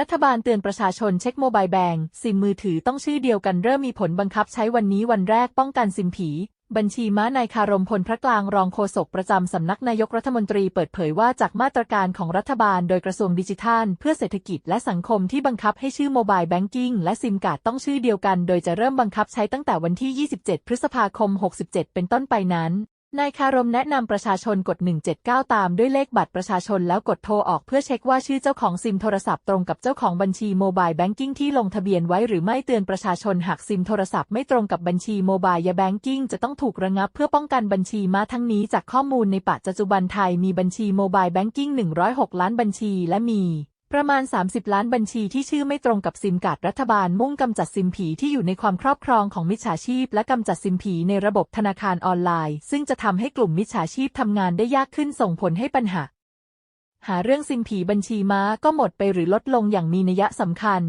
รัฐบาลเตือนประชาชนเช็คโมบายแบงซิมมือถือต้องชื่อเดียวกันเริ่มมีผลบังคับใช้วันนี้วันแรกป้องกันซิมผี บัญชีม้านายคารมพลพระกลางรองโฆษกประจำสำนักนายกรัฐมนตรีเปิดเผยว่าจากมาตรการของรัฐบาลโดยกระทรวงดิจิทัล เพื่อเศรษฐกิจและสังคมที่บังคับให้ชื่อโมบายแบงกิ้งและซิมการ์ดต้องชื่อเดียวกัน โดยจะเริ่มบังคับใช้ตั้งแต่วันที่ 27 พฤษภาคม 67 เป็นต้นไปนั้น นายคารมแนะนำประชาชนกด 179 ตามด้วยเลขบัตรประชาชนแล้วกดโทรออกเพื่อเช็คว่าชื่อเจ้าของซิมโทรศัพท์ตรงกับเจ้าของบัญชีโมบายแบงกิ้งที่ลงทะเบียนไว้หรือไม่เตือนประชาชนหากซิมโทรศัพท์ไม่ตรงกับบัญชีโมบายยาแบงกิ้งจะต้องถูกระงับเพื่อป้องกันบัญชีมาทั้งนี้จากข้อมูลในปัจจุบันไทยมีบัญชีโมบายแบงกิ้ง106 ล้านบัญชีและมี ประมาณ 30 ล้านบัญชีที่ชื่อไม่ตรงกับซิมการ์ดรัฐบาลมุ่งกำจัดซิมผีที่อยู่ในความครอบครองของมิจฉาชีพ และกำจัดซิมผีในระบบธนาคารออนไลน์ ซึ่งจะทำให้กลุ่มมิจฉาชีพทำงานได้ยากขึ้นส่งผลให้ปัญหา หาเรื่องซิมผีบัญชีม้าก็หมดไปหรือลดลงอย่างมีนัยสำคัญ